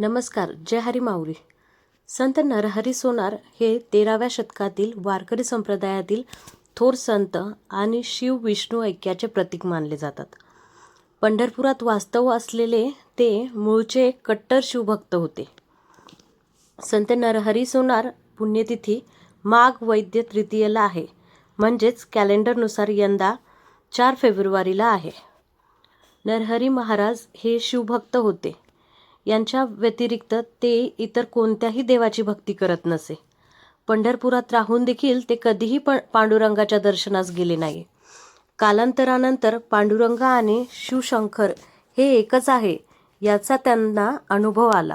नमस्कार जय हरी माऊली. संत नरहरी सोनार हे तेराव्या शतकातील वारकरी संप्रदायातील थोर संत आणि शिव विष्णू ऐक्याचे प्रतीक मानले जातात. पंढरपुरात वास्तव असलेले ते मूळचे कट्टर शिवभक्त होते. संत नरहरी सोनार पुण्यतिथी माघ वैद्य तृतीयेला आहे. म्हणजेच कॅलेंडरनुसार यंदा चार फेब्रुवारीला आहे. नरहरी महाराज हे शिवभक्त होते. यांच्या व्यतिरिक्त ते इतर कोणत्याही देवाची भक्ती करत नसे. पंढरपुरात राहून देखील ते कधीही पण पांडुरंगाच्या दर्शनास गेले नाही. कालांतरानंतर पांडुरंग आणि शिवशंकर हे एकच आहे याचा त्यांना अनुभव आला.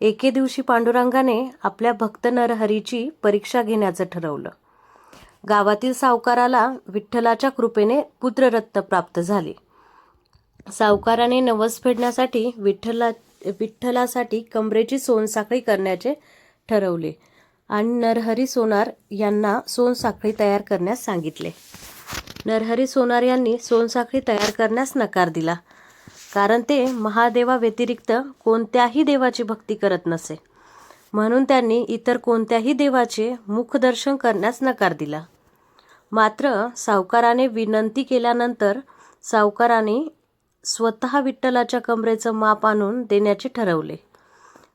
एके दिवशी पांडुरंगाने आपल्या भक्त नरहरीची परीक्षा घेण्याचं ठरवलं. गावातील सावकाराला विठ्ठलाच्या कृपेने पुत्ररत्न प्राप्त झाले. सावकाराने नवस फेडण्यासाठी विठ्ठला विठ्ठलासाठी कमरेची सोनसाखळी करण्याचे ठरवले आणि नरहरी सोनार यांना सोनसाखळी तयार करण्यास सांगितले. नरहरी सोनार यांनी सोनसाखळी तयार करण्यास नकार दिला कारण ते महादेवा व्यतिरिक्त कोणत्याही देवाची भक्ती करत नसे. म्हणून त्यांनी इतर कोणत्याही देवाचे मुखदर्शन करण्यास नकार दिला. मात्र सावकाराने विनंती केल्यानंतर सावकाराने स्वतः विठ्ठलाच्या कमरेचं माप आणून देण्याचे ठरवले.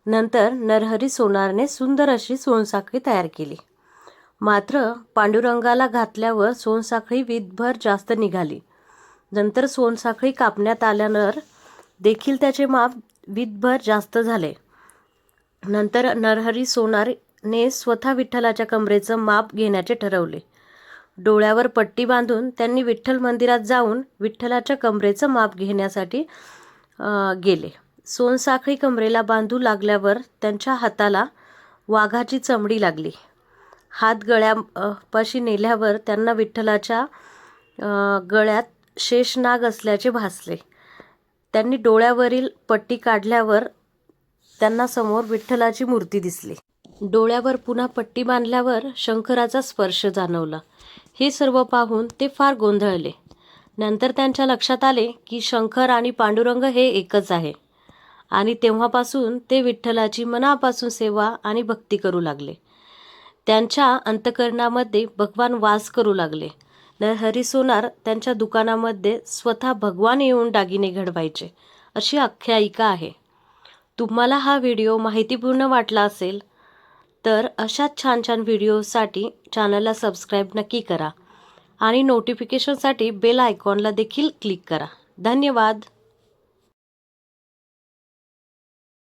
नंतर नरहरी सोनारने सुंदर अशी सोनसाखळी तयार केली. मात्र पांडुरंगाला घातल्यावर सोनसाखळी वीतभर जास्त निघाली. नंतर सोनसाखळी कापण्यात आल्यानंतर देखील त्याचे माप वीतभर जास्त झाले. नंतर नरहरी सोनारने स्वतः विठ्ठलाच्या कमरेचं माप घेण्याचे ठरवले. डोळ्यावर पट्टी बांधून त्यांनी विठ्ठल मंदिरात जाऊन विठ्ठलाच्या कमरेचं माप घेण्यासाठी गेले. सोनसाखळी कमरेला बांधू लागल्यावर त्यांच्या हाताला वाघाची चमडी लागली. हात गळ्यापाशी नेल्यावर त्यांना विठ्ठलाच्या गळ्यात शेषनाग असल्याचे भासले. त्यांनी डोळ्यावरील पट्टी काढल्यावर त्यांना समोर विठ्ठलाची मूर्ती दिसली. डोळ्यावर पुन्हा पट्टी बांधल्यावर शंकराचा स्पर्श जाणवला. हे सर्व पाहून ते फार गोंधळले. नंतर त्यांच्या लक्षात आले की शंकर आणि पांडुरंग हे एकच आहे. आणि तेव्हापासून ते विठ्ठलाची मनापासून सेवा आणि भक्ती करू लागले. त्यांच्या अंतकरणामध्ये भगवान वास करू लागले. नरहरी सोनार त्यांच्या दुकानामध्ये स्वतः भगवान येऊन दागिने घडवायचे अशी आख्यायिका आहे. तुम्हाला हा व्हिडिओ माहितीपूर्ण वाटला असेल तर अशाच छान छान व्हिडिओसाठी चॅनलला सबस्क्राईब नक्की करा आणि नोटिफिकेशनसाठी बेल आयकॉनला देखील क्लिक करा. धन्यवाद.